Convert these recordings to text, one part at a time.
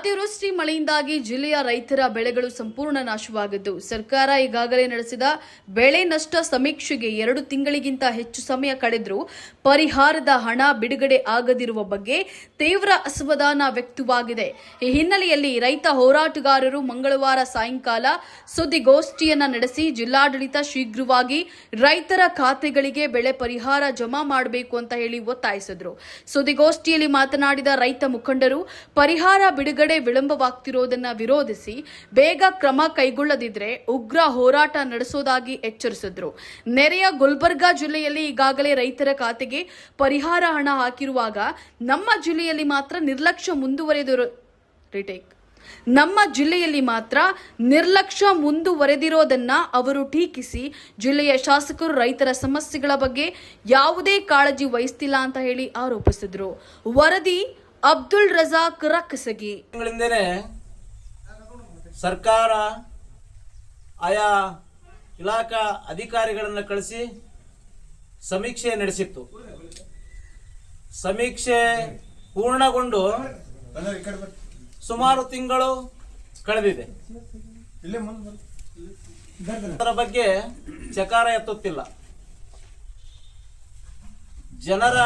ಅತಿವೃಷ್ಟಿ ಮಳೆಯಿಂದಾಗಿ ಜಿಲ್ಲೆಯ ರೈತರ ಬೆಳೆಗಳು ಸಂಪೂರ್ಣ ನಾಶವಾಗಿದ್ದು, ಸರ್ಕಾರ ಈಗಾಗಲೇ ನಡೆಸಿದ ಬೆಳೆ ನಷ್ಟ ಸಮೀಕ್ಷೆಗೆ ಎರಡು ತಿಂಗಳಿಗಿಂತ ಹೆಚ್ಚು ಸಮಯ ಕಳೆದರೂ ಪರಿಹಾರದ ಹಣ ಬಿಡುಗಡೆ ಆಗದಿರುವ ಬಗ್ಗೆ ತೀವ್ರ ಅಸಮಾಧಾನ ವ್ಯಕ್ತವಾಗಿದೆ. ಈ ಹಿನ್ನೆಲೆಯಲ್ಲಿ ರೈತ ಹೋರಾಟಗಾರರು ಮಂಗಳವಾರ ಸಾಯಂಕಾಲ ಸುದ್ದಿಗೋಷ್ಠಿಯನ್ನ ನಡೆಸಿ ಜಿಲ್ಲಾಡಳಿತ ಶೀಘ್ರವಾಗಿ ರೈತರ ಖಾತೆಗಳಿಗೆ ಬೆಳೆ ಪರಿಹಾರ ಜಮಾ ಮಾಡಬೇಕು ಅಂತ ಹೇಳಿ ಒತ್ತಾಯಿಸಿದ್ರು. ಸುದ್ದಿಗೋಷ್ಠಿಯಲ್ಲಿ ಮಾತನಾಡಿದ ರೈತ ಮುಖಂಡರು, ಪರಿಹಾರ ಬಿಡುಗಡೆ ವಿಳಂಬವಾಗ್ತಿರೋದನ್ನ ವಿರೋಧಿಸಿ ಬೇಗ ಕ್ರಮ ಕೈಗೊಳ್ಳದಿದ್ರೆ ಉಗ್ರ ಹೋರಾಟ ನಡೆಸೋದಾಗಿ ಎಚ್ಚರಿಸಿದ್ರು. ನೆರೆಯ ಗುಲ್ಬರ್ಗಾ ಜಿಲ್ಲೆಯಲ್ಲಿ ಈಗಾಗಲೇ ರೈತರ ಖಾತೆಗೆ ಪರಿಹಾರ ಹಣ ಹಾಕಿರುವಾಗ ನಮ್ಮ ಜಿಲ್ಲೆಯಲ್ಲಿ ಮಾತ್ರ ನಿರ್ಲಕ್ಷ್ಯ ಮುಂದುವರೆದಿರೋ ರಿಟೇಕ್. ನಮ್ಮ ಜಿಲ್ಲೆಯಲ್ಲಿ ಮಾತ್ರ ನಿರ್ಲಕ್ಷ್ಯ ಮುಂದುವರೆದಿರೋದನ್ನ ಅವರು ಟೀಕಿಸಿ ಜಿಲ್ಲೆಯ ಶಾಸಕರು ರೈತರ ಸಮಸ್ಯೆಗಳ ಬಗ್ಗೆ ಯಾವುದೇ ಕಾಳಜಿ ವಹಿಸ್ತಿಲ್ಲ ಅಂತ ಹೇಳಿ ಆರೋಪಿಸಿದ್ರು. ವರದಿ ಅಬ್ದುಲ್ ರಜಾಕ್ ತಿಂಗಳಿಂದನೇ ಸರ್ಕಾರ, ಆಯಾ ಇಲಾಖಾ ಅಧಿಕಾರಿಗಳನ್ನು ಕಳಿಸಿ ಸಮೀಕ್ಷೆ ನಡೆಸಿತ್ತು. ಸಮೀಕ್ಷೆ ಪೂರ್ಣಗೊಂಡು ಸುಮಾರು ತಿಂಗಳು ಕಳೆದಿದೆ. ಅದರ ಬಗ್ಗೆ ಚಕಾರ ಎತ್ತುತ್ತಿಲ್ಲ. ಜನರ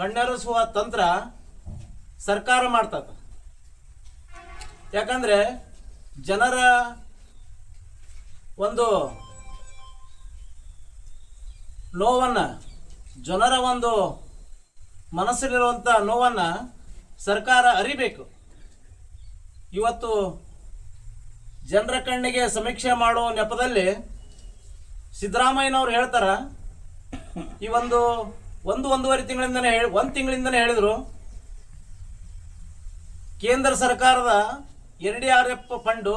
ಕಣ್ಣರಿಸುವ ತಂತ್ರ ಸರ್ಕಾರ ಮಾಡ್ತದ ಯಾಕಂದ್ರೆ ಜನರ ಒಂದು ನೋವನ್ನ, ಜನರ ಒಂದು ಮನಸ್ಸಲ್ಲಿರುವಂಥ ನೋವನ್ನ ಸರ್ಕಾರ ಅರಿಬೇಕು. ಇವತ್ತು ಜನರ ಕಣ್ಣಿಗೆ ಸಮೀಕ್ಷೆ ಮಾಡೋ ನೆಪದಲ್ಲಿ ಸಿದ್ದರಾಮಯ್ಯನವ್ರು ಹೇಳ್ತಾರ, ಈ ಒಂದು ಒಂದು ಒಂದೂವರೆ ತಿಂಗಳಿಂದನೇ ಹೇಳಿ, ಒಂದು ತಿಂಗಳಿಂದನೇ ಹೇಳಿದ್ರು ಕೇಂದ್ರ ಸರ್ಕಾರದ N D R F fund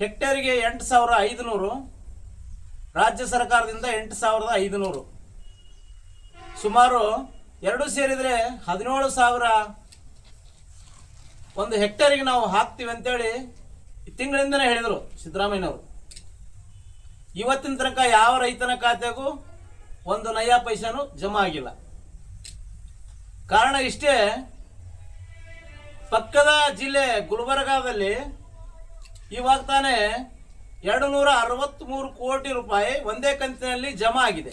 ಹೆಕ್ಟೇರಿಗೆ ಎಂಟು ಸಾವಿರ ಐದುನೂರು, ರಾಜ್ಯ ಸರ್ಕಾರದಿಂದ ಎಂಟು ಸಾವಿರದ ಐದುನೂರು. ಸುಮಾರು ಎರಡು ಸೇರಿದರೆ ಹದಿನೇಳು ಸಾವಿರ ಒಂದು ಹೆಕ್ಟೇರಿಗೆ ನಾವು ಹಾಕ್ತೀವಿ ಅಂತೇಳಿ ತಿಂಗಳಿಂದನೇ ಹೇಳಿದರು ಸಿದ್ದರಾಮಯ್ಯನವರು. ಇವತ್ತಿನ ತನಕ ಯಾವ ರೈತನ ಖಾತೆಗೂ ಒಂದು ನಯಾ ಪೈಸಾನು ಜಮಾ ಆಗಿಲ್ಲ. ಕಾರಣ ಇಷ್ಟೇ ಪಕ್ಕದ ಜಿಲ್ಲೆ ಗುಲ್ಬರ್ಗಾದಲ್ಲಿ ಇವಾಗ ತಾನೇ ಎರಡು ನೂರ ಅರವತ್ತ್ಮೂರು ಕೋಟಿ ರೂಪಾಯಿ ಒಂದೇ ಕಂತಿನಲ್ಲಿ ಜಮಾ ಆಗಿದೆ.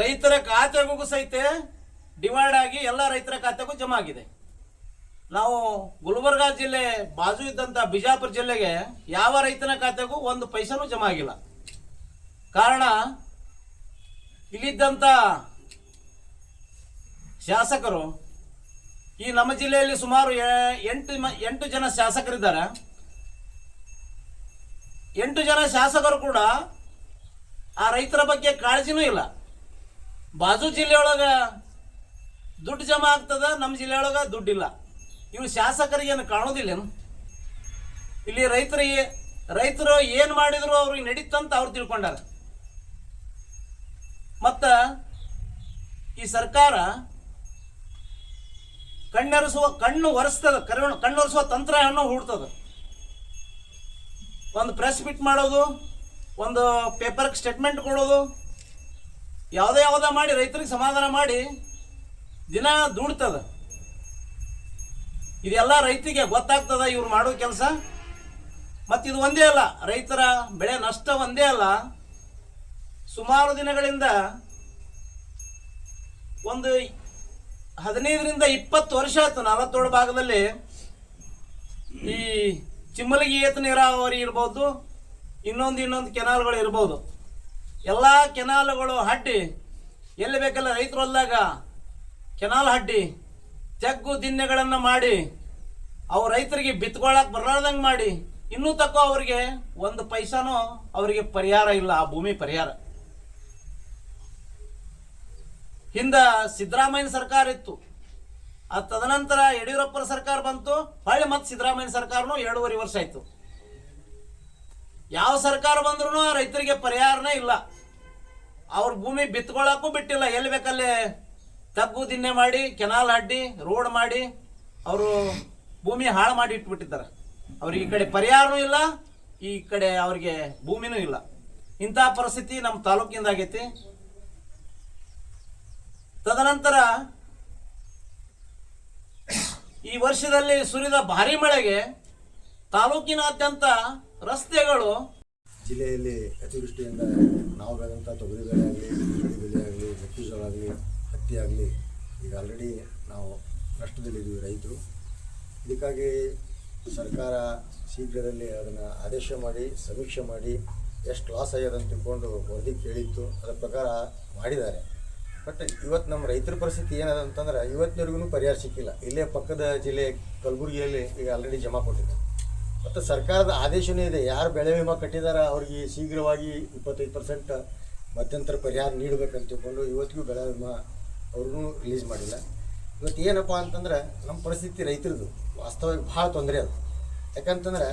ರೈತರ ಖಾತೆಗೂ ಸಹಿತ ಡಿವೈಡ್ ಆಗಿ ಎಲ್ಲ ರೈತರ ಖಾತೆಗೂ ಜಮಾ ಆಗಿದೆ. ನಾವು ಗುಲ್ಬರ್ಗಾ ಜಿಲ್ಲೆ ಬಾಜು ಇದ್ದಂಥ ಬಿಜಾಪುರ ಜಿಲ್ಲೆಗೆ ಯಾವ ರೈತನ ಖಾತೆಗೂ ಒಂದು ಪೈಸಾನೂ ಜಮಾ ಆಗಿಲ್ಲ. ಕಾರಣ ಇಲ್ಲಿದ್ದಂಥ ಶಾಸಕರು ಈ ನಮ್ಮ ಜಿಲ್ಲೆಯಲ್ಲಿ ಸುಮಾರು ಎಂಟು ಎಂಟು ಜನ ಶಾಸಕರಿದ್ದಾರೆ. ಎಂಟು ಜನ ಶಾಸಕರು ಕೂಡ ಆ ರೈತರ ಬಗ್ಗೆ ಕಾಳಜಿನೂ ಇಲ್ಲ. ಬಾಜು ಜಿಲ್ಲೆಯೊಳಗ ದುಡ್ಡು ಜಮಾ ಆಗ್ತದ, ನಮ್ಮ ಜಿಲ್ಲೆಯೊಳಗೆ ದುಡ್ಡಿಲ್ಲ. ಇವು ಶಾಸಕರಿಗೇನು ಕಾಣೋದಿಲ್ಲೇನು ಇಲ್ಲಿ ರೈತರಿಗೆ ರೈತರು ಏನು ಮಾಡಿದ್ರು ಅವ್ರಿಗೆ ನಡೀತಂತ ಅವ್ರು ತಿಳ್ಕೊಂಡಾರ. ಮತ್ತು ಈ ಸರ್ಕಾರ ಕಣ್ಣೆರಸುವ ಕಣ್ಣು ಒರೆಸ್ತದ. ಕಣ್ಣರಿಸುವ ಕಣ್ಣೊರೆಸುವ ತಂತ್ರವನ್ನು ಹುಡ್ತದ. ಒಂದು ಪ್ರೆಸ್ ಬಿಟ್ ಮಾಡೋದು, ಒಂದು ಪೇಪರ್ ಸ್ಟೇಟ್ಮೆಂಟ್ ಕೊಡೋದು, ಯಾವುದೇ ಯಾವುದೇ ಮಾಡಿ, ರೈತರಿಗೆ ಸಮಾಧಾನ ಮಾಡಿ, ದಿನ ದುಡ್ತದ. ಇದೆಲ್ಲ ರೈತರಿಗೆ ಗೊತ್ತಾಗ್ತದ ಇವ್ರು ಮಾಡೋ ಕೆಲಸ. ಮತ್ತು ಇದು ಒಂದೇ ಅಲ್ಲ, ರೈತರ ಬೆಳೆ ನಷ್ಟ ಒಂದೇ ಅಲ್ಲ. ಸುಮಾರು ದಿನಗಳಿಂದ ಒಂದು ಹದಿನೈದರಿಂದ ಇಪ್ಪತ್ತು ವರ್ಷ ಆಯ್ತು. ನಲವತ್ತೇಳು ಭಾಗದಲ್ಲಿ ಈ ಚಿಮ್ಮಲಗಿ, ಏತ ನೀರಾವರಿ ಇರ್ಬೋದು, ಇನ್ನೊಂದು ಇನ್ನೊಂದು ಕೆನಾಲ್ಗಳು ಇರ್ಬೋದು. ಎಲ್ಲ ಕೆನಾಲ್ಗಳು ಹಡ್ಡಿ, ಎಲ್ಲಿ ಬೇಕಲ್ಲ ರೈತರು ಹೊಲ್ದಾಗ ಕೆನಾಲ್ ಹಡ್ಡಿ ತೆಗ್ಗು ದಿನ್ನೆಗಳನ್ನು ಮಾಡಿ, ಅವು ರೈತರಿಗೆ ಬಿತ್ಕೊಳಕ್ಕೆ ಬರಲಾರ್ದಂಗೆ ಮಾಡಿ, ಇನ್ನೂ ತಕ್ಕೋ ಅವರಿಗೆ ಒಂದು ಪೈಸಾನೂ ಅವರಿಗೆ ಪರಿಹಾರ ಇಲ್ಲ, ಆ ಭೂಮಿ ಪರಿಹಾರ. ಹಿಂದ ಸಿದ್ದರಾಮಯ್ಯನ ಸರ್ಕಾರ ಇತ್ತು. ಆ ತದನಂತರ ಯಡಿಯೂರಪ್ಪನ ಸರ್ಕಾರ ಬಂತು. ಹೊಳ್ಳಿ ಮತ್ತೆ ಸಿದ್ದರಾಮಯ್ಯ ಸರ್ಕಾರನು ಎರಡೂವರೆ ವರ್ಷ ಆಯ್ತು. ಯಾವ ಸರ್ಕಾರ ಬಂದ್ರೂ ರೈತರಿಗೆ ಪರಿಹಾರನೇ ಇಲ್ಲ. ಅವ್ರ ಭೂಮಿ ಬಿತ್ಕೊಳ್ಳೋಕ್ಕೂ ಬಿಟ್ಟಿಲ್ಲ. ಎಲ್ಲಿ ಬೇಕಲ್ಲಿ ತಗ್ಗು ದಿನ್ನೆ ಮಾಡಿ, ಕೆನಾಲ್ ಅಡ್ಡಿ, ರೋಡ್ ಮಾಡಿ, ಅವರು ಭೂಮಿ ಹಾಳು ಮಾಡಿ ಇಟ್ಬಿಟ್ಟಿದ್ದಾರೆ. ಅವ್ರಿಗೆ ಈ ಕಡೆ ಪರಿಹಾರನೂ ಇಲ್ಲ, ಈ ಕಡೆ ಅವ್ರಿಗೆ ಭೂಮಿನೂ ಇಲ್ಲ. ಇಂಥ ಪರಿಸ್ಥಿತಿ ನಮ್ಮ ತಾಲೂಕಿಂದ ಆಗೈತಿ ತದನಂತರ ಈ ವರ್ಷದಲ್ಲಿ ಸುರಿದ ಭಾರಿ ಮಳೆಗೆ ತಾಲೂಕಿನಾದ್ಯಂತ ರಸ್ತೆಗಳು ಜಿಲ್ಲೆಯಲ್ಲಿ ಅತಿವೃಷ್ಟಿಯಿಂದ ನಾವು ಬೆಳೆದಂಥ ತೊಗರಿ ಬೆಳೆ ಆಗಲಿ ಕಡಿ ಬೆಳೆ ಆಗಲಿ ಮೆಕ್ಕೆಜೋಳ ಹತ್ತಿ ಆಗಲಿ ಈಗ ಆಲ್ರೆಡಿ ನಾವು ನಷ್ಟದಲ್ಲಿದ್ದೀವಿ ರೈತರು. ಇದಕ್ಕಾಗಿ ಸರ್ಕಾರ ಶೀಘ್ರದಲ್ಲಿ ಅದನ್ನು ಆದೇಶ ಮಾಡಿ, ಸಮೀಕ್ಷೆ ಮಾಡಿ, ಎಷ್ಟು ಲಾಸ್ ಆಗ್ಯದಂತ ತಿಳ್ಕೊಂಡು ವರದಿ ಕೇಳಿತ್ತು ಅದರ ಪ್ರಕಾರ ಮಾಡಿದ್ದಾರೆ. ಬಟ್ ಇವತ್ತು ನಮ್ಮ ರೈತರ ಪರಿಸ್ಥಿತಿ ಏನದ ಅಂತಂದ್ರೆ ಇವತ್ತಿನವರೆಗೂ ಪರಿಹಾರ ಸಿಕ್ಕಿಲ್ಲ. ಇಲ್ಲೇ ಪಕ್ಕದ ಜಿಲ್ಲೆ ಕಲಬುರಗಿಯಲ್ಲಿ ಈಗ ಆಲ್ರೆಡಿ ಜಮಾ ಕೊಟ್ಟಿದೆ ಮತ್ತು ಸರ್ಕಾರದ ಆದೇಶವೂ ಇದೆ, ಯಾರು ಬೆಳೆ ವಿಮಾ ಕಟ್ಟಿದಾರ ಅವ್ರಿಗೆ ಶೀಘ್ರವಾಗಿ ಇಪ್ಪತ್ತೈದು ಪರ್ಸೆಂಟ್ ಮಧ್ಯಂತರ ಪರಿಹಾರ ನೀಡಬೇಕಂತ ತಿಳ್ಕೊಂಡು ಇವತ್ತಿಗೂ ಬೆಳೆ ವಿಮಾ ಅವ್ರಿಗೂ ರಿಲೀಸ್ ಮಾಡಿಲ್ಲ. ಇವತ್ತು ಏನಪ್ಪ ಅಂತಂದ್ರೆ ನಮ್ಮ ಪರಿಸ್ಥಿತಿ ರೈತರದು ವಾಸ್ತವವಾಗಿ ಭಾಳ ತೊಂದರೆ ಅದು. ಯಾಕಂತಂದ್ರೆ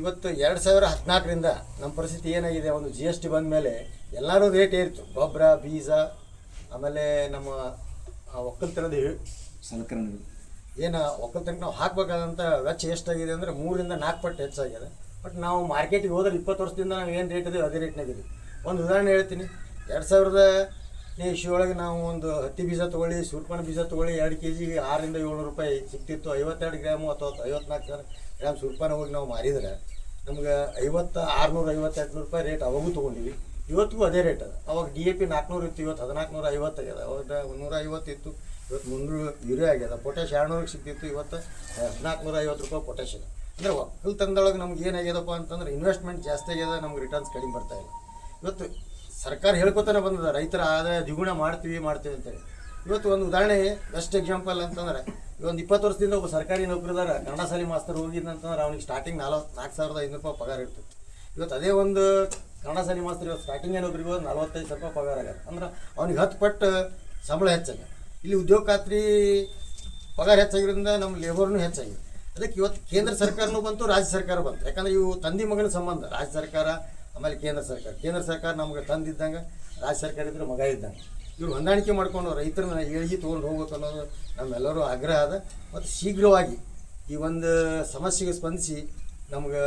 ಇವತ್ತು ಎರಡು ಸಾವಿರ ಹದಿನಾಲ್ಕರಿಂದ ನಮ್ಮ ಪರಿಸ್ಥಿತಿ ಏನಾಗಿದೆ, ಒಂದು ಜಿ ಎಸ್ ಟಿ ಬಂದ ಮೇಲೆ ಎಲ್ಲರೂ ರೇಟ್ ಏರಿತು. ಗೊಬ್ಬರ ಬೀಜ ಆಮೇಲೆ ನಮ್ಮ ಒಕ್ಕಲ್ತನದ ಸಲಕರಣೆಗಳು. ಏನು ಒಕ್ಕಲ್ತನಕ್ಕೆ ನಾವು ಹಾಕ್ಬೇಕಾದಂಥ ವೆಚ್ಚ ಎಷ್ಟಾಗಿದೆ ಅಂದರೆ ಮೂರಿಂದ ನಾಲ್ಕು ಪಟ್ಟು ಹೆಚ್ಚಾಗಿದೆ. ಬಟ್ ನಾವು ಮಾರ್ಕೆಟಿಗೆ ಹೋದ್ರೆ ಇಪ್ಪತ್ತು ವರ್ಷದಿಂದ ನಾವು ಏನು ರೇಟ್ ಇದೀವಿ ಅದೇ ರೇಟ್ನಾಗಿದೆ ಒಂದು ಉದಾಹರಣೆ ಹೇಳ್ತೀನಿ. ಎರಡು ಸಾವಿರದ ಇಶ್ಯೂ ಒಳಗೆ ನಾವು ಒಂದು ಹತ್ತಿ ಬೀಜ ತೊಗೊಳ್ಳಿ ಸೂರ್ಪಣ ಬೀಜ ತೊಗೊಳ್ಳಿ ಎರಡು ಕೆ ಜಿ ಆರರಿಂದ ಏಳ್ನೂರು ರೂಪಾಯಿ ಸಿಗ್ತಿತ್ತು ಐವತ್ತೆರಡು ಗ್ರಾಮು ಅಥವಾ ಐವತ್ನಾಲ್ಕು ಗ್ರಾಮ್ ಸೂರ್ಪಾನ ಹೋಗಿ ನಾವು ಮಾರಿದರೆ ನಮ್ಗೆ ಐವತ್ತು ಆರುನೂರು ಐವತ್ತೆಂಟು ರೂಪಾಯಿ ರೇಟ್ ಅವಾಗೂ ತೊಗೊಂಡಿವಿ. ಇವತ್ತಿಗೂ ಅದೇ ರೇಟ್ ಅದ. ಅವಾಗ ಡಿ ಎ ಪಿ ನಾಲ್ಕುನೂರು ಇತ್ತು, ಇವತ್ತು ಹದಿನಾಲ್ಕು ನೂರ ಐವತ್ತು ಆಗ್ಯದ. ಅವಾಗ ನೂರ ಐವತ್ತು ಇತ್ತು. ಇವತ್ತು ಮುನ್ನೂರು ಯೂರಿಯಾ ಆಗ್ಯದ. ಪೊಟ್ಯಾಶ್ ಎರಡುನೂರಿಗೆ ಸಿಕ್ತಿತ್ತು ಇವತ್ತು ಹದಿನಾಲ್ಕು ನೂರ ಐವತ್ತು ರೂಪಾಯಿ ಪೊಟ್ಯಾಶ್ ಇದೆ. ಅಂದರೆ ಒಕ್ಕಲ್ತನದೊಳಗೆ ನಮ್ಗೆ ಏನಾಗ್ಯದಪ್ಪ ಅಂತಂದ್ರೆ ಇನ್ವೆಸ್ಟ್ಮೆಂಟ್ ಜಾಸ್ತಿ ಆಗ್ಯದ, ನಮ್ಗೆ ರಿಟರ್ನ್ಸ್ ಕಡಿಮೆ ಬರ್ತಾ ಇಲ್ಲ. ಇವತ್ತು ಸರ್ಕಾರ ಹೇಳ್ಕೊತಾನೆ ಬಂದದ, ರೈತರ ಆದಾಯ ದ್ವಿಗುಣ ಮಾಡ್ತೀವಿ ಮಾಡ್ತೀವಿ ಅಂತೇಳಿ. ಇವತ್ತು ಒಂದು ಉದಾಹರಣೆ ಬೆಸ್ಟ್ ಎಕ್ಸಾಂಪಲ್ ಅಂತಂದ್ರೆ ಒಂದು ಇಪ್ಪತ್ತು ವರ್ಷದಿಂದ ಒಬ್ಬ ಸರ್ಕಾರಿ ನೌಕರದಾರ ಕನ್ನಡ ಶಾಲೆ ಮಾಸ್ತರ್ ಹೋಗಿದ್ದಂತಂದ್ರೆ ಅವ್ನಿಗೆ ಸ್ಟಾರ್ಟಿಂಗ್ ನಾಲ್ವತ್ತು ನಾಲ್ಕು ಸಾವಿರದ ಐನೂರು ರೂಪಾಯಿ ಪಗಾರ ಇರ್ತಿತ್ತು ಇವತ್ತು ಅದೇ ಒಂದು ಕನ್ನಡ ಶಾಲೆ ಮಾಸ್ತರ್ ಇವತ್ತು ಸ್ಟಾರ್ಟಿಂಗ್ ಏನು ಹೋದ್ರೆ ನಲ್ವತ್ತೈದು ಸಾವಿರ ರೂಪಾಯಿ ಪಗಾರ ಆಗ್ಯದ ಅಂದ್ರೆ ಅವ್ನಿಗೆ ಹತ್ತು ಪಟ್ಟು ಸಂಬಳ ಹೆಚ್ಚಾಗಿದೆ ಇಲ್ಲಿ ಉದ್ಯೋಗ ಖಾತ್ರಿ ಪಗಾರ ಹೆಚ್ಚಾಗಿರೋದ್ರಿಂದ ನಮ್ಮ ಲೇಬರ್ನು ಹೆಚ್ಚಾಗಿದೆ. ಅದಕ್ಕೆ ಇವತ್ತು ಕೇಂದ್ರ ಸರ್ಕಾರನೂ ಬಂತು, ರಾಜ್ಯ ಸರ್ಕಾರ ಬಂತು. ಯಾಕಂದ್ರೆ ಇವು ತಂದಿ ಮಗನ ಸಂಬಂಧ. ರಾಜ್ಯ ಸರ್ಕಾರ, ಆಮೇಲೆ ಕೇಂದ್ರ ಸರ್ಕಾರ. ಕೇಂದ್ರ ಸರ್ಕಾರ ನಮ್ಗೆ ತಂದಿದ್ದಂಗೆ ರಾಜ್ಯ ಸರ್ಕಾರ ಇದ್ರೆ ಮಗ ಇದ್ದಂಗೆ. ಇವರು ಹೊಂದಾಣಿಕೆ ಮಾಡ್ಕೊಂಡು ರೈತರನ್ನ ಏಳಿಗೆ ತೊಗೊಂಡು ಹೋಗ್ಬೇಕು ಅನ್ನೋದು ನಮ್ಮೆಲ್ಲರೂ ಆಗ್ರಹ ಅದ. ಮತ್ತು ಶೀಘ್ರವಾಗಿ ಈ ಒಂದು ಸಮಸ್ಯೆಗೆ ಸ್ಪಂದಿಸಿ ನಮ್ಗೆ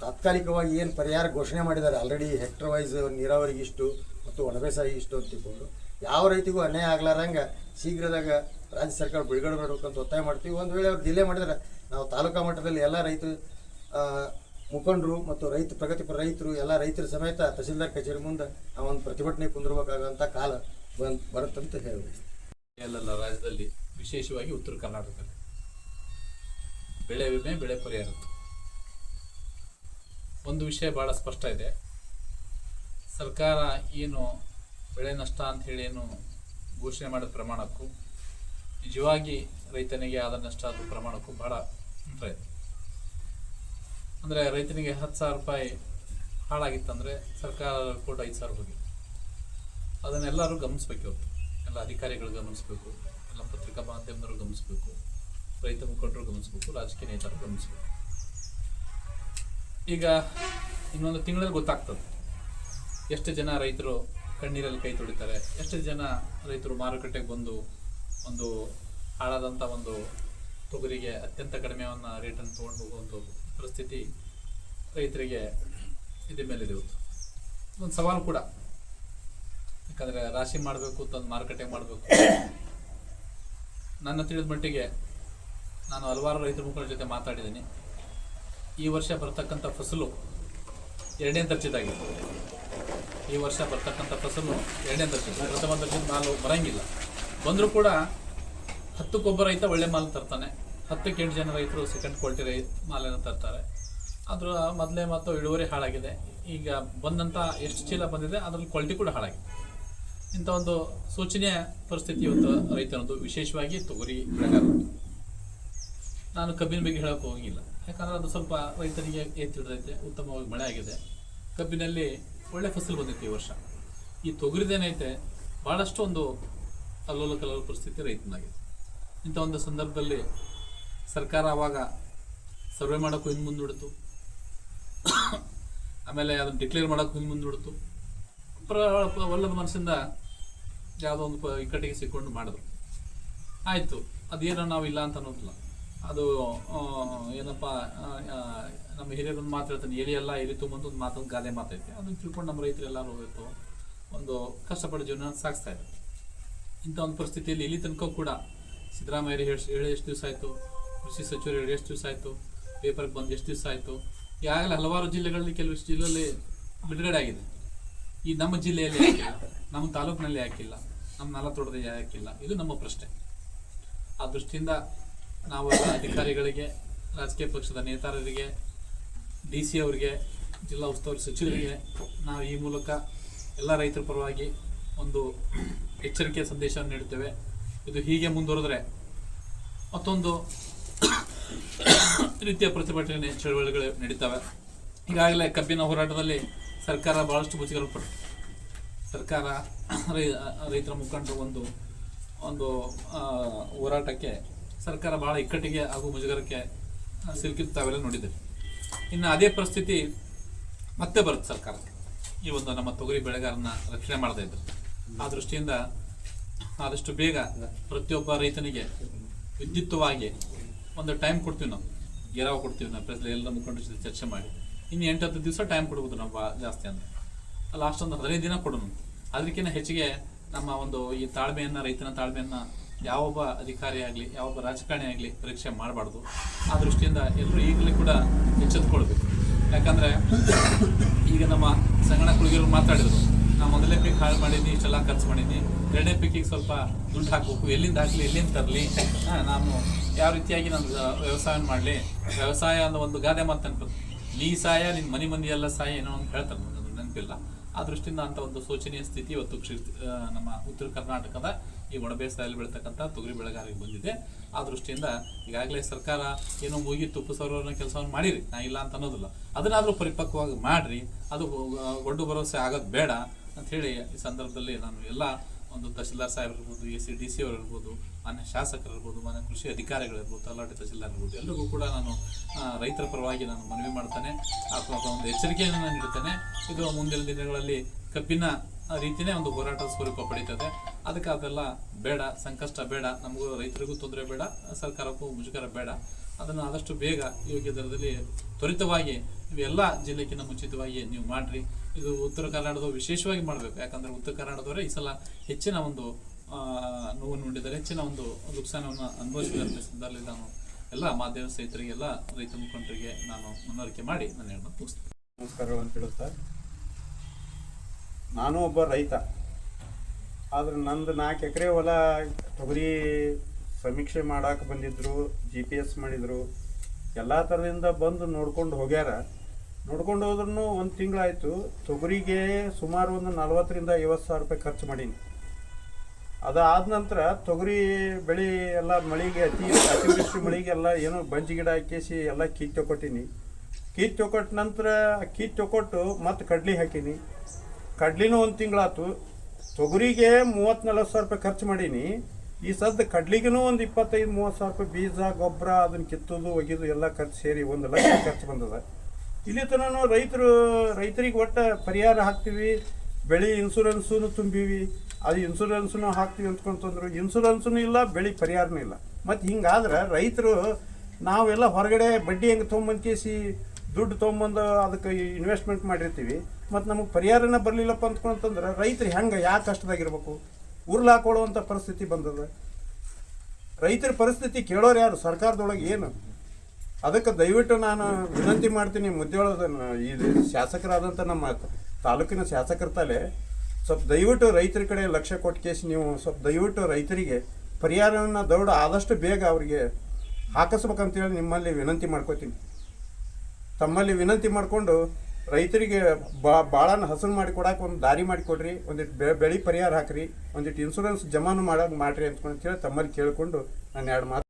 ತಾತ್ಕಾಲಿಕವಾಗಿ ಏನು ಪರಿಹಾರ ಘೋಷಣೆ ಮಾಡಿದ್ದಾರೆ? ಆಲ್ರೆಡಿ ಹೆಕ್ಟರ್ ವೈಸ್ ನೀರಾವರಿಗೆ ಇಷ್ಟು ಮತ್ತು ಒಣಬೇಸಾಯ ಇಷ್ಟು ಅಂತ ತಿಳ್ಕೊಂಡು ಯಾವ ರೈತಿಗೂ ಅನ್ಯಾಯ ಆಗ್ಲಾರಂಗೆ ಶೀಘ್ರದಾಗ ರಾಜ್ಯ ಸರ್ಕಾರ ಬಿಡುಗಡೆ ಮಾಡಬೇಕಂತ ಒತ್ತಾಯ ಮಾಡ್ತೀವಿ. ಒಂದು ವೇಳೆ ಅವ್ರು ಡಿಲೇ ಮಾಡಿದರೆ ನಾವು ತಾಲೂಕಾ ಮಟ್ಟದಲ್ಲಿ ಎಲ್ಲ ರೈತರು ಮುಖಂಡರು ಮತ್ತು ರೈತ ಪ್ರಗತಿಪರ ರೈತರು, ಎಲ್ಲ ರೈತರ ಸಮೇತ ತಹಸೀಲ್ದಾರ್ ಕಚೇರಿ ಮುಂದೆ ನಾವು ಒಂದು ಪ್ರತಿಭಟನೆ ಕುಂದಿರಬೇಕಾಗಂಥ ಕಾಲ ಬಂದ್ ಬರುತ್ತಂತ ಹೇಳಬೇಕು ಎಲ್ಲ ರಾಜ್ಯದಲ್ಲಿ ವಿಶೇಷವಾಗಿ ಉತ್ತರ ಕರ್ನಾಟಕದಲ್ಲಿ. ಬೆಳೆ ವಿಮೆ, ಬೆಳೆ ಪರಿಹಾರ. ಒಂದು ವಿಷಯ ಬಹಳ ಸ್ಪಷ್ಟ ಇದೆ. ಸರ್ಕಾರ ಏನು ಬೆಳೆ ನಷ್ಟ ಅಂತ ಹೇಳಿ ಏನು ಘೋಷಣೆ ಮಾಡಿದ ಪ್ರಮಾಣಕ್ಕೂ, ನಿಜವಾಗಿ ರೈತನಿಗೆ ಆದ ನಷ್ಟ ಆದ ಪ್ರಮಾಣಕ್ಕೂ ಬಹಳ ಅಂತರ ಇದೆ. ಅಂದರೆ ರೈತನಿಗೆ ಹತ್ತು ಸಾವಿರ ರೂಪಾಯಿ ಹಾಳಾಗಿತ್ತಂದರೆ ಸರ್ಕಾರ ಕೊಟ್ಟು ಐದು ಸಾವಿರ ಹೋಗಿ ಅದನ್ನೆಲ್ಲರೂ ಗಮನಿಸ್ಬೇಕು ಇವತ್ತು ಎಲ್ಲ ಅಧಿಕಾರಿಗಳು ಗಮನಿಸಬೇಕು, ಎಲ್ಲ ಪತ್ರಿಕಾ ಮಾಧ್ಯಮದವರು ಗಮನಿಸಬೇಕು, ರೈತ ಮುಖಂಡರು ಗಮನಿಸಬೇಕು, ರಾಜಕೀಯ ನೇತಾರರು ಗಮನಿಸಬೇಕು. ಈಗ ಇನ್ನೊಂದು ತಿಂಗಳಲ್ಲಿ ಗೊತ್ತಾಗ್ತದೆ. ಎಷ್ಟು ಜನ ರೈತರು ಕಣ್ಣೀರಲ್ಲಿ ಕೈ ತೊಳಿತಾರೆ, ಎಷ್ಟು ಜನ ರೈತರು ಮಾರುಕಟ್ಟೆಗೆ ಬಂದು ಒಂದು ಹಾಳಾದಂಥ ಒಂದು ತೊಗರಿಗೆ ಅತ್ಯಂತ ಕಡಿಮೆಯನ್ನ ರೇಟನ್ನು ತೊಗೊಂಡು ಒಂದು ಪರಿಸ್ಥಿತಿ ರೈತರಿಗೆ ಇದ್ರ ಮೇಲಿದೆ ಇವತ್ತು. ಒಂದು ಸವಾಲು ಕೂಡ. ಯಾಕಂದರೆ ರಾಶಿ ಮಾಡಬೇಕು ತಂದು ಮಾರುಕಟ್ಟೆ ಮಾಡಬೇಕು. ನನ್ನ ತಿಳಿದ ಮಟ್ಟಿಗೆ ನಾನು ಹಲವಾರು ರೈತರ ಮುಖಂಡರ ಜೊತೆ ಮಾತಾಡಿದ್ದೀನಿ. ಈ ವರ್ಷ ಬರ್ತಕ್ಕಂಥ ಫಸಲು ಎರಡನೇ ದರ್ಜೆದಾಗಿದೆ. ಈ ವರ್ಷ ಬರ್ತಕ್ಕಂಥ ಫಸಲು ಎರಡನೇ ದರ್ಜೆ. ಪ್ರಥಮ ದರ್ಜೆ ಮಾಲು ಬರಂಗಿಲ್ಲ. ಬಂದರೂ ಕೂಡ ಹತ್ತಕ್ಕೊಬ್ಬ ರೈತ ಒಳ್ಳೆ ಮಾಲು ತರ್ತಾನೆ. ಹತ್ತಕ್ಕೆ ಎಂಟು ಜನ ರೈತರು ಸೆಕೆಂಡ್ ಕ್ವಾಲಿಟಿ ರೈ ಮಾಲನ್ನು ತರ್ತಾರೆ. ಅದರ ಮೊದಲೇ ಮತ್ತು ಇಳುವರಿ ಹಾಳಾಗಿದೆ. ಈಗ ಬಂದಂಥ ಎಷ್ಟು ಚೀಲ ಬಂದಿದೆ, ಅದರಲ್ಲಿ ಕ್ವಾಲಿಟಿ ಕೂಡ ಹಾಳಾಗಿದೆ. ಇಂಥ ಒಂದು ಶೋಚನೀಯ ಪರಿಸ್ಥಿತಿ ಇವತ್ತು ರೈತನದು. ವಿಶೇಷವಾಗಿ ತೊಗರಿ, ಬೆಳೆಗಾರರು. ನಾನು ಕಬ್ಬಿನ ಬಗ್ಗೆ ಹೇಳೋಕೆ ಹೋಗಿಲ್ಲ. ಯಾಕಂದ್ರೆ ಅದು ಸ್ವಲ್ಪ ರೈತರಿಗೆ ತಿಳಿದೈತೆ ಉತ್ತಮವಾಗಿ ಮಳೆ ಆಗಿದೆ. ಕಬ್ಬಿನಲ್ಲಿ ಒಳ್ಳೆ ಫಸಲು ಬಂದೈತೆ ಈ ವರ್ಷ. ಈ ತೊಗರಿದೇನೈತೆ ಭಾಳಷ್ಟು ಒಂದು ಅಲ್ಲೋಲ ಕಲ್ಲೋಲ ಪರಿಸ್ಥಿತಿ ರೈತನಾಗಿದೆ. ಇಂಥ ಒಂದು ಸಂದರ್ಭದಲ್ಲಿ ಸರ್ಕಾರ ಆವಾಗ ಸರ್ವೆ ಮಾಡೋಕ್ಕೂ ಹಿಂದೆ ಮುಂದೂಡಿತು. ಆಮೇಲೆ ಅದನ್ನು ಡಿಕ್ಲೇರ್ ಮಾಡೋಕ್ಕೂ ಹಿಂದೆ ಮುಂದೂಡಿತು. ಪ್ರ ಒಲ್ಲದ ಮನಸ್ಸಿಂದ ಯಾವುದೋ ಒಂದು ಇಕ್ಕಟ್ಟಿಗೆ ಸಿಕ್ಕೊಂಡು ಮಾಡಿದ್ರು. ಆಯಿತು, ಅದೇನೋ ನಾವು ಇಲ್ಲ ಅಂತ ಅನ್ನೋದಿಲ್ಲ. ಅದು ಏನಪ್ಪ ನಮ್ಮ ಹಿರಿಯರು ಒಂದು ಮಾತು ಹೇಳ್ತಾನೆ. ಎಲಿ ಎಲ್ಲ ಎಲಿ ತುಂಬಂದು ಒಂದು ಮಾತೊಂದು ಗಾದೆ ಮಾತೈತೆ ಅದನ್ನ ತಿಳ್ಕೊಂಡು ನಮ್ಮ ರೈತರು ಎಲ್ಲರೂ ಇವತ್ತು ಒಂದು ಕಷ್ಟಪಟ್ಟು ಜೀವನ ಸಾಗಿಸ್ತಾ ಇದ್ದಾರೆ. ಇಂಥ ಒಂದು ಪರಿಸ್ಥಿತಿಯಲ್ಲಿ ಇಲ್ಲಿ ತನಕ ಕೂಡ ಸಿದ್ದರಾಮಯ್ಯ ಹೇಳಿ ಎಷ್ಟು ದಿವಸ ಆಯಿತು? ಕೃಷಿ ಸಚಿವರು ಹೇಳಿ ಎಷ್ಟು ದಿವಸ ಆಯಿತು? ಪೇಪರ್ಗೆ ಬಂದು ಎಷ್ಟು ದಿವಸ ಆಯಿತು? ಈಗಾಗಲೇ ಹಲವಾರು ಜಿಲ್ಲೆಗಳಲ್ಲಿ, ಕೆಲವಷ್ಟು ಜಿಲ್ಲೆಯಲ್ಲಿ ಬಿಡುಗಡೆ ಆಗಿದೆ. ಈ ನಮ್ಮ ಜಿಲ್ಲೆಯಲ್ಲಿ ಯಾಕಿಲ್ಲ ನಮ್ಮ ತಾಲೂಕಿನಲ್ಲಿ ಯಾಕಿಲ್ಲ ನಮ್ಮ ನಾಲತೋಟದ ಯಾಕಿಲ್ಲ ಇದು ನಮ್ಮ ಪ್ರಶ್ನೆ. ಆ ದೃಷ್ಟಿಯಿಂದ ನಾವು ಅಧಿಕಾರಿಗಳಿಗೆ, ರಾಜಕೀಯ ಪಕ್ಷದ ನೇತಾರರಿಗೆ, ಡಿ ಸಿ ಅವರಿಗೆ, ಜಿಲ್ಲಾ ಉಸ್ತುವಾರಿ ಸಚಿವರಿಗೆ ನಾವು ಈ ಮೂಲಕ ಎಲ್ಲ ರೈತರ ಪರವಾಗಿ ಒಂದು ಎಚ್ಚರಿಕೆಯ ಸಂದೇಶವನ್ನು ನೀಡುತ್ತೇವೆ. ಇದು ಹೀಗೆ ಮುಂದುವರೆದ್ರೆ ಮತ್ತೊಂದು ರೀತಿಯ ಪ್ರತಿಭಟನೆ ಚಳವಳಿಗಳು ನಡೀತವೆ. ಈಗಾಗಲೇ ಕಬ್ಬಿನ ಹೋರಾಟದಲ್ಲಿ ಸರ್ಕಾರ ಬಹಳಷ್ಟು ಪಟ್ಟು ಸರ್ಕಾರ ರೈತರ ಮುಖಂಡರು ಒಂದು ಒಂದು ಹೋರಾಟಕ್ಕೆ ಸರ್ಕಾರ ಬಹಳ ಇಕ್ಕಟ್ಟಿಗೆ ಹಾಗೂ ಮುಜುಗರಕ್ಕೆ ಆ, ಸಿಲುಕಿದ್ದು ತಾವೆಲ್ಲ ನೋಡಿದ್ದೇವೆ ಇನ್ನು ಅದೇ ಪರಿಸ್ಥಿತಿ ಮತ್ತೆ ಬರುತ್ತೆ ಸರ್ಕಾರಕ್ಕೆ ಈ ಒಂದು ನಮ್ಮ ತೊಗರಿ ಬೆಳೆಗಾರನ ರಕ್ಷಣೆ ಮಾಡದೇ ಇದ್ರು ಆ ದೃಷ್ಟಿಯಿಂದ ಆದಷ್ಟು ಬೇಗ ಪ್ರತಿಯೊಬ್ಬ ರೈತನಿಗೆ ವಿದ್ಯುತ್ವಾಗಿ ಒಂದು ಟೈಮ್ ಕೊಡ್ತೀವಿ ನಾವು. ಗೆರಾವ್ ಕೊಡ್ತೀವಿ ನಾವು. ಪ್ರೆಸ್ ಎಲ್ಲ ಮುಖಂಡರ ಜೊತೆ ಚರ್ಚೆ ಮಾಡಿ. ಇನ್ನು ಎಂಟು ಹತ್ತು ದಿವಸ ಟೈಮ್ ಕೊಡ್ಬೋದು ನಾವು ಜಾಸ್ತಿ ಅಂದರೆ. ಲಾಸ್ಟ್ ಒಂದು ಹದಿನೈದು ದಿನ ಕೊಡೋಣ. ಅದಕ್ಕಿಂತ ಹೆಚ್ಚಿಗೆ ನಮ್ಮ ಒಂದು ಈ ತಾಳ್ಮೆಯನ್ನು ರೈತನ ತಾಳ್ಮೆಯನ್ನ ಯಾವೊಬ್ಬ ಅಧಿಕಾರಿ ಆಗಲಿ, ಯಾವೊಬ್ಬ ರಾಜಕಾರಣಿ ಆಗಲಿ ಪರೀಕ್ಷೆ ಮಾಡಬಾರ್ದು. ಆ ದೃಷ್ಟಿಯಿಂದ ಎಲ್ಲರೂ ಈಗಲೇ ಕೂಡ ಎಚ್ಚೆತ್ಕೊಳ್ಬೇಕು. ಯಾಕಂದ್ರೆ ಈಗ ನಮ್ಮ ಸಂಗಣ ಕುಳಿಗಿರು ಮಾತಾಡಿದರು, ನಾ ಮೊದಲನೇ ಪಿಕ್ ಹಾಳು ಮಾಡೀನಿ ಇಷ್ಟೆಲ್ಲ ಖರ್ಚು ಮಾಡೀನಿ ಎರಡನೇ ಪಿಕ್ಕಿಗೆ ಸ್ವಲ್ಪ ದುಡ್ಡು ಹಾಕಬೇಕು, ಎಲ್ಲಿಂದ ಹಾಕಲಿ, ಎಲ್ಲಿಂದ ತರಲಿ? ನಾನು ಯಾವ ರೀತಿಯಾಗಿ ನಾನು ವ್ಯವಸಾಯ ಮಾಡಲಿ? ವ್ಯವಸಾಯ ಅನ್ನೋ ಒಂದು ಗಾದೆ ಮಾತು ನೆನಪು ನೀ ಸಾಯ ನಿನ್ನ ಮನೆ ಮಂದಿ ಎಲ್ಲ ಸಾಯ ಏನೋ ಅಂತ ಹೇಳ್ತಾರೆ ನನಗೆ ನೆನಪಿಲ್ಲ. ಆ ದೃಷ್ಟಿಯಿಂದ ಅಂತ ಒಂದು ಶೋಚನೀಯ ಸ್ಥಿತಿ ಇವತ್ತು ನಮ್ಮ ಉತ್ತರ ಕರ್ನಾಟಕದ ಈ ಒಣ ಬೇಸಾಯದಲ್ಲಿ ಬೆಳೀತಕ್ಕಂಥ ತೊಗರಿ ಬೆಳೆಗಾರಿಗೆ ಬಂದಿದೆ. ಆ ದೃಷ್ಟಿಯಿಂದ ಈಗಾಗಲೇ ಸರ್ಕಾರ ಏನೋ ಮುಗಿ ತುಪ್ಪು ಸರೋವರ ಕೆಲಸವನ್ನು ಮಾಡಿರಿ. ನಾ ಇಲ್ಲ ಅಂತ ಅನ್ನೋದಿಲ್ಲ. ಅದನ್ನಾದರೂ ಪರಿಪಕ್ವವಾಗಿ ಮಾಡಿರಿ. ಅದು ಗೊಡ್ಡು ಭರವಸೆ ಆಗೋದು ಬೇಡ ಅಂತ ಹೇಳಿ ಈ ಸಂದರ್ಭದಲ್ಲಿ ನಾನು ಎಲ್ಲ ಒಂದು ತಹಸೀಲ್ದಾರ್ ಸಾಹೇಬ್ ಇರ್ಬೋದು ಎ ಸಿ, ಡಿ ಸಿ ಅವರು ಇರ್ಬೋದು ಮಾನ್ಯ ಶಾಸಕರು ಇರ್ಬೋದು ಮಾನ್ಯ ಕೃಷಿ ಅಧಿಕಾರಿಗಳಿರ್ಬೋದು ತಲಾಟೆ ತಹಸೀಲ್ದಾರ್ ಇರ್ಬೋದು ಎಲ್ಲರಿಗೂ ಕೂಡ ನಾನು ರೈತರ ಪರವಾಗಿ ನಾನು ಮನವಿ ಮಾಡ್ತೇನೆ. ಅಥವಾ ಒಂದು ಎಚ್ಚರಿಕೆಯನ್ನು ನಾನು ನೀಡುತ್ತೇನೆ ಇದು ಮುಂದಿನ ದಿನಗಳಲ್ಲಿ ಕಬ್ಬಿನ ರೀತಿಯೇ ಒಂದು ಹೋರಾಟದ ಸ್ವರೂಪ ಪಡೀತದೆ. ಅದಕ್ಕೆ ಅದೆಲ್ಲ ಬೇಡ, ಸಂಕಷ್ಟ ಬೇಡ, ನಮಗೂ ರೈತರಿಗೂ ತೊಂದರೆ ಬೇಡ, ಸರ್ಕಾರಕ್ಕೂ ಮುಜುಗರ ಬೇಡ. ಅದನ್ನು ಆದಷ್ಟು ಬೇಗ ಯೋಗ್ಯ ದರದಲ್ಲಿ ತ್ವರಿತವಾಗಿ ಇವೆಲ್ಲ ಜಿಲ್ಲೆಗಿಂತ ಮುಂಚಿತವಾಗಿ ನೀವು ಮಾಡ್ರಿ. ಇದು ಉತ್ತರ ಕರ್ನಾಟಕದ ವಿಶೇಷವಾಗಿ ಮಾಡಬೇಕು. ಯಾಕಂದ್ರೆ ಉತ್ತರ ಕರ್ನಾಟಕದವರೇ ಈ ಸಲ ಹೆಚ್ಚಿನ ಒಂದು ನೋವನ್ನು ನೋವು ನುಡಿದರೆ ಹೆಚ್ಚಿನ ಒಂದು ನುಕ್ಸಾನವನ್ನು ಅನುಭವಿಸಿದಂತೆ ಸಂದರ್ಭದಲ್ಲಿ ನಾನು ಎಲ್ಲ ಮಾಧ್ಯಮ ಸ್ನೇಹಿತರಿಗೆ ಎಲ್ಲ ರೈತ ಮುಖಂಡರಿಗೆ ನಾನು ಮನವರಿಕೆ ಮಾಡಿ ನನ್ನ ಹೇಳೋದು ಮುಗಿಸ್ತೇನೆ. ನಮಸ್ಕಾರಗಳನ್ನು ಹೇಳುತ್ತಾ? ನಾನು ಒಬ್ಬ ರೈತ. ಆದ್ರೆ ನಂದು ನಾಲ್ಕು ಎಕರೆ ಹೊಲ ತೊಗರಿ ಸಮೀಕ್ಷೆ ಮಾಡಕ್ಕೆ ಬಂದಿದ್ರು ಜಿ ಪಿ ಎಸ್ ಮಾಡಿದ್ರು, ಎಲ್ಲ ಥರದಿಂದ ಬಂದು ನೋಡ್ಕೊಂಡು ಹೋಗ್ಯಾರ. ನೋಡ್ಕೊಂಡು ಹೋದ್ರೂ ಒಂದು ತಿಂಗಳಾಯಿತು, ತೊಗರಿಗೆ ಸುಮಾರು ಒಂದು ನಲ್ವತ್ತರಿಂದ ಐವತ್ತು ಸಾವಿರ ರೂಪಾಯಿ ಖರ್ಚು ಮಾಡೀನಿ. ಅದಾದ ನಂತರ ತೊಗರಿ ಬೆಳೆ ಎಲ್ಲ ಮಳೆಗೆ ಅತಿ ಅತಿವೃಷ್ಟಿ ಮಳೆಗೆಲ್ಲ ಏನೋ ಬಂಜಿ ಗಿಡ ಹಾಕಿಸಿ ಎಲ್ಲ ಕಿತ್ತು ಕೊಟ್ಟಿನಿ ಕಿತ್ತು ಕೊಟ್ಟ ನಂತರ ಕಿತ್ತು ಕೊಟ್ಟು ಮತ್ತೆ ಕಡ್ಲಿ ಹಾಕೀನಿ. ಕಡ್ಲಿನೂ ಒಂದು ತಿಂಗಳಾತು. ತೊಗರಿಗೆ ಮೂವತ್ತು ನಲ್ವತ್ತು ಸಾವಿರ ರೂಪಾಯಿ ಖರ್ಚು ಮಾಡೀನಿ. ಈ ಸದ್ದು ಕಡ್ಲಿಗೂ ಒಂದು ಇಪ್ಪತ್ತೈದು, ಮೂವತ್ತು ಸಾವಿರ ರೂಪಾಯಿ ಬೀಜ, ಗೊಬ್ಬರ ಅದನ್ನು ಕಿತ್ತೋದು, ಒಗೆದು ಎಲ್ಲ ಖರ್ಚು ಸೇರಿ ಒಂದು ಲಕ್ಷ ಖರ್ಚು ಬಂದದ. ಇಲ್ಲಿ ತನೂ ರೈತರು, ರೈತರಿಗೆ ಒಟ್ಟು ಪರಿಹಾರ ಹಾಕ್ತೀವಿ. ಬೆಳೆ ಇನ್ಸೂರೆನ್ಸೂ ತುಂಬಿವಿ. ಅದು ಇನ್ಸೂರೆನ್ಸೂ ಹಾಕ್ತೀವಿ ಅಂದ್ಕೊಂತಂದ್ರು ಇನ್ಸೂರೆನ್ಸೂ ಇಲ್ಲ, ಬೆಳೆ ಪರಿಹಾರನೂ ಇಲ್ಲ. ಮತ್ತು ಹಿಂಗಾದ್ರೆ ರೈತರು ನಾವೆಲ್ಲ ಹೊರಗಡೆ ಬಡ್ಡಿ ಹೆಂಗೆ ತೊಗೊಂಬಂದ್ಕೇಸಿ ದುಡ್ಡು ತೊಗೊಂಬಂದು ಅದಕ್ಕೆ ಇನ್ವೆಸ್ಟ್ಮೆಂಟ್ ಮಾಡಿರ್ತೀವಿ. ಮತ್ತು ನಮಗೆ ಪರಿಹಾರನ ಬರಲಿಲ್ಲಪ್ಪ ಅಂದ್ಕೊಂತಂದ್ರೆ ರೈತರು ಹೆಂಗೆ ಯಾವ ಕಷ್ಟದಾಗಿರ್ಬೇಕು? ಉರ್ಲು ಹಾಕೊಳ್ಳುವಂಥ ಪರಿಸ್ಥಿತಿ ಬಂದದ. ರೈತರ ಪರಿಸ್ಥಿತಿ ಕೇಳೋರು ಯಾರು? ಸರ್ಕಾರದೊಳಗೆ ಏನು? ಅದಕ್ಕೆ ದಯವಿಟ್ಟು ನಾನು ವಿನಂತಿ ಮಾಡ್ತೀನಿ ಮುದ್ದೆಯೊಳದ ಇದು ಶಾಸಕರಾದಂಥ ನಮ್ಮ ತಾಲೂಕಿನ ಶಾಸಕರ ತಲೆ. ಸ್ವಲ್ಪ ದಯವಿಟ್ಟು ರೈತರ ಕಡೆ ಲಕ್ಷ್ಯ ಕೊಟ್ಟು ಕೇಸ್ ನೀವು ಸ್ವಲ್ಪ ದಯವಿಟ್ಟು ರೈತರಿಗೆ ಪರಿಹಾರವನ್ನು ದೌಡ ಆದಷ್ಟು ಬೇಗ ಅವರಿಗೆ ಹಾಕಿಸ್ಬೇಕಂತೇಳಿ ನಿಮ್ಮಲ್ಲಿ ವಿನಂತಿ ಮಾಡ್ಕೋತೀನಿ. ತಮ್ಮಲ್ಲಿ ವಿನಂತಿ ಮಾಡಿಕೊಂಡು ರೈತರಿಗೆ ಬಾ ಭಾಳನ ಹಸನು ಮಾಡಿ ಕೊಡಕ್ಕೆ ಒಂದು ದಾರಿ ಮಾಡಿಕೊಡ್ರಿ ಒಂದಿಟ್ಟು ಬೆ, ಬೆಳೆ ಪರಿಹಾರ ಹಾಕ್ರಿ ಒಂದಿಟ್ಟು ಇನ್ಸೂರೆನ್ಸ್ ಜಮಾನು ಮಾಡೋದು ಮಾಡ್ರಿ ಅಂತ ಹೇಳಿ ತಮ್ಮಲ್ಲಿ ಕೇಳಿಕೊಂಡು ನಾನು ಎರಡು ಮಾತು